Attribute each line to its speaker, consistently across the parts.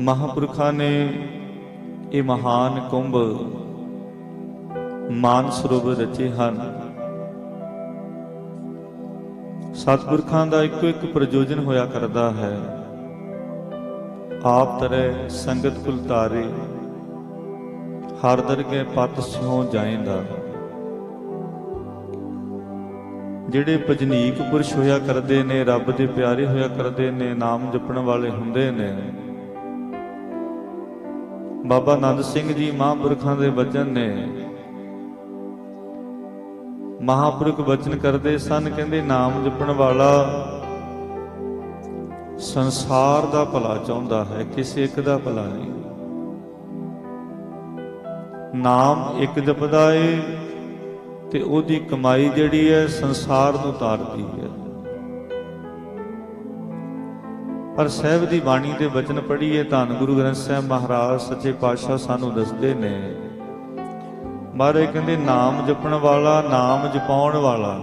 Speaker 1: ਮਹਾਪੁਰਖਾਂ ਨੇ ਇਹ ਮਹਾਨ ਕੁੰਭ ਮਾਨ ਸਰੋਵਰ ਰਚੇ ਹਨ। ਸਤਿਪੁਰਖਾਂ ਦਾ ਇੱਕੋ ਇੱਕ ਪ੍ਰਯੋਜਨ ਹੋਇਆ ਕਰਦਾ ਹੈ। ਆਪ ਤਰੈ ਸੰਗਤ ਕੁਲ ਤਾਰੇ ਹਰ ਦਰਗੇ ਪਤ ਸਿਉ ਜਾਏਂਦਾ। ਜਿਹੜੇ ਭਜਨੀਕ ਪੁਰਸ਼ ਹੋਇਆ ਕਰਦੇ ਨੇ, ਰੱਬ ਦੇ ਪਿਆਰੇ ਹੋਇਆ ਕਰਦੇ ਨੇ, ਨਾਮ ਜਪਣ ਵਾਲੇ ਹੁੰਦੇ ਨੇ ਬਾਬਾ ਆਨੰਦ ਸਿੰਘ ਜੀ ਮਹਾਂਪੁਰਖਾਂ ਦੇ ਬਚਨ ਨੇ। ਮਹਾਪੁਰਖ ਬਚਨ ਕਰਦੇ ਸਨ, ਕਹਿੰਦੇ ਨਾਮ ਜਪਣ ਵਾਲਾ ਸੰਸਾਰ ਦਾ ਭਲਾ ਚਾਹੁੰਦਾ ਹੈ, ਕਿਸੇ ਇੱਕ ਦਾ ਭਲਾ ਨਹੀਂ। ਨਾਮ ਇੱਕ ਜਪਦਾ ਏ ਤੇ ਉਹਦੀ ਕਮਾਈ ਜਿਹੜੀ ਹੈ ਸੰਸਾਰ ਨੂੰ ਤਾਰਦੀ ਹੈ। ਪਰ ਸਹਿਬ ਦੀ ਬਾਣੀ ਦੇ ਬਚਨ ਪੜ੍ਹੀਏ ਧੰਨ ਗੁਰੂ ਗ੍ਰੰਥ ਸਾਹਿਬ ਮਹਾਰਾਜ, ਸੱਚੇ ਪਾਤਸ਼ਾਹ ਸਾਨੂੰ ਦੱਸਦੇ ਨੇ ਮਹਾਰਾਜ ਕਹਿੰਦੇ, ਨਾਮ ਜਪਣ ਵਾਲਾ ਨਾਮ ਜਪਾਉਣ ਵਾਲਾ,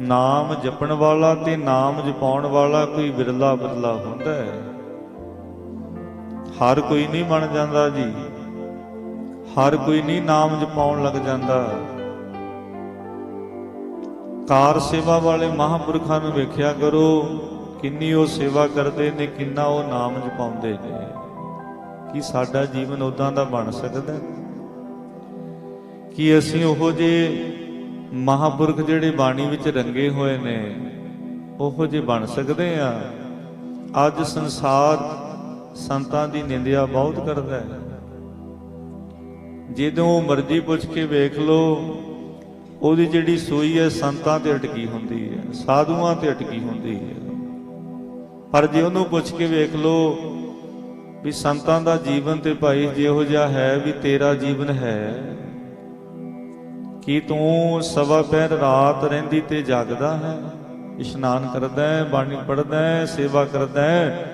Speaker 1: ਨਾਮ ਜਪਣ ਵਾਲਾ ਤੇ ਨਾਮ ਜਪਾਉਣ ਵਾਲਾ ਕੋਈ ਵਿਰਲਾ ਬਦਲਾ ਹੁੰਦਾ ਹੈ? ਹਰ ਕੋਈ ਨਹੀਂ ਬਣ ਜਾਂਦਾ ਜੀ, ਹਰ ਕੋਈ ਨਹੀਂ ਨਾਮ ਜਪਾਉਣ ਲੱਗ ਜਾਂਦਾ। ਕਾਰ ਸੇਵਾ ਵਾਲੇ ਮਹਾਂਪੁਰਖਾਂ ਨੂੰ ਵੇਖਿਆ ਕਰੋ ਕਿੰਨੀ ਉਹ ਸੇਵਾ ਕਰਦੇ ਨੇ, ਕਿੰਨਾ ਉਹ ਨਾਮ ਜਪਾਉਂਦੇ ਨੇ। ਕੀ ਸਾਡਾ ਜੀਵਨ ਉਦਾਂ ਦਾ ਬਣ ਸਕਦਾ ਕੀ ਅਸੀਂ ਉਹੋ ਜੇ ਮਹਾਪੁਰਖ ਜਿਹੜੇ ਬਾਣੀ ਵਿੱਚ ਰੰਗੇ ਹੋਏ ਨੇ, ਉਹੋ ਜੇ ਬਣ ਸਕਦੇ ਆ ਅੱਜ ਸੰਸਾਰ ਸੰਤਾਂ ਦੀ ਨਿੰਦਿਆ ਬਹੁਤ ਕਰਦਾ ਹੈ। ਜਦੋਂ ਮਰਜ਼ੀ ਪੁੱਛ ਕੇ ਵੇਖ ਲਓ, ਉਹਦੀ ਜਿਹੜੀ ਸੂਈ ਹੈ, ਸੰਤਾਂ ਤੇ ਅਟਕੀ ਹੁੰਦੀ ਹੈ, ਸਾਧੂਆਂ ਤੇ ਅਟਕੀ ਹੁੰਦੀ ਹੈ। ਪਰ ਜੇ ਉਹਨੂੰ ਪੁੱਛ ਕੇ ਵੇਖ ਲਓ ਵੀ ਸੰਤਾਂ ਦਾ ਜੀਵਨ ਤੇ ਭਾਈ ਜਿਹੋ ਜਿਹਾ ਹੈ ਵੀ ਤੇਰਾ ਜੀਵਨ ਹੈ, ਕੀ ਤੂੰ ਸਵਾ ਪੈਰ ਰਾਤ ਰਹਿੰਦੀ ਤੇ ਜਾਗਦਾ ਹੈ? ਇਸ਼ਨਾਨ ਕਰਦਾ ਹੈ, ਬਾਣੀ ਪੜ੍ਹਦਾ ਹੈ, ਸੇਵਾ ਕਰਦਾ ਹੈ।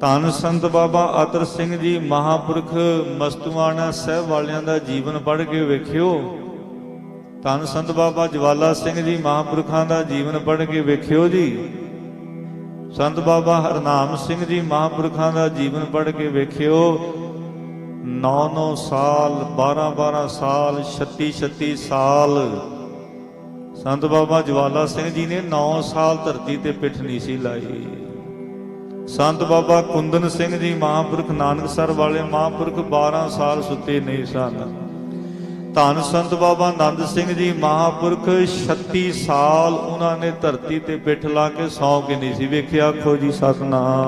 Speaker 1: ਧੰਨ ਸੰਤ ਬਾਬਾ ਅਤਰ ਸਿੰਘ ਜੀ ਮਹਾਪੁਰਖ ਮਸਤੂਆਣਾ ਸਾਹਿਬ ਵਾਲਿਆਂ ਦਾ ਜੀਵਨ ਪੜ੍ਹ ਕੇ ਵੇਖਿਓ। ਧੰਨ ਸੰਤ ਬਾਬਾ ਜਵਾਲਾ ਸਿੰਘ ਜੀ ਮਹਾਪੁਰਖਾਂ ਦਾ ਜੀਵਨ ਪੜ੍ਹ ਕੇ ਵੇਖਿਓ ਜੀ। ਸੰਤ ਬਾਬਾ ਹਰਨਾਮ ਸਿੰਘ ਜੀ ਮਹਾਂਪੁਰਖਾਂ ਦਾ ਜੀਵਨ ਪੜ੍ਹ ਕੇ ਵੇਖਿਓ 9-9 ਸਾਲ 12-12 ਸਾਲ 36-36 ਸਾਲ। ਸੰਤ ਬਾਬਾ ਜਵਾਲਾ ਸਿੰਘ ਜੀ ਨੇ 9 ਸਾਲ ਧਰਤੀ ਤੇ ਪਿੱਠ ਨਹੀਂ ਸੀ ਲਾਈ। ਸੰਤ ਬਾਬਾ ਕੁੰਦਨ ਸਿੰਘ ਜੀ ਮਹਾਂਪੁਰਖ, ਨਾਨਕਸਰ ਵਾਲੇ ਮਹਾਂਪੁਰਖ 12 ਸਾਲ ਸੁੱਤੇ ਨਹੀਂ ਸਨ। ਧੰਨ ਸੰਤ ਬਾਬਾ ਆਨੰਦ ਸਿੰਘ ਜੀ ਮਹਾਂਪੁਰਖ 36 ਸਾਲ ਉਹਨਾਂ ਨੇ ਧਰਤੀ ਤੇ ਪਿੱਠ ਲਾ ਕੇ ਸੌਂ ਕੇ ਨਹੀਂ ਸੀ ਵੇਖਿਆ। ਆਖੋ ਜੀ ਸਤਨਾਮ।